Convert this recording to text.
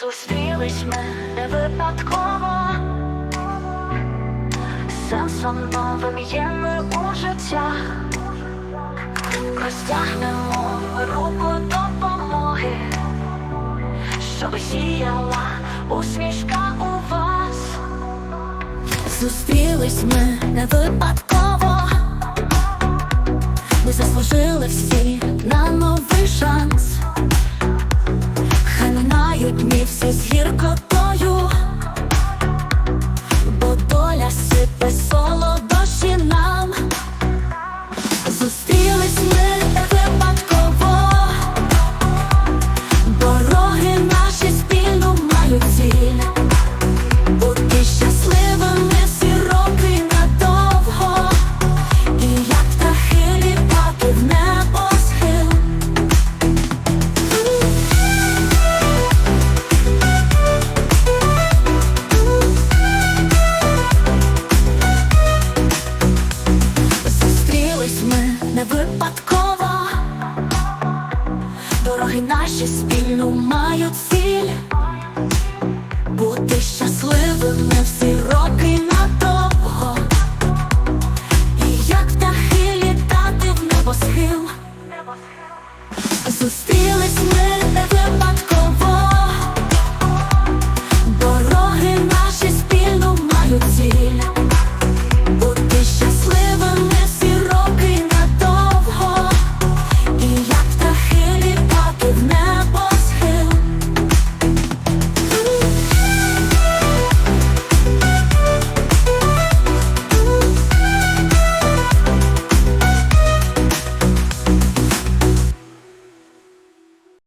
Зустрілись ми не випадково, сенсом новим є ми у життях, простягнемо руку допомоги, щоб сіяла усмішка у вас. Зустрілись ми не випадково, ми заслужили всі минають все всі Наші спільну мають ціль бути щасливими всі роки надовго. І як птахи літати в небосхил, зустрілись.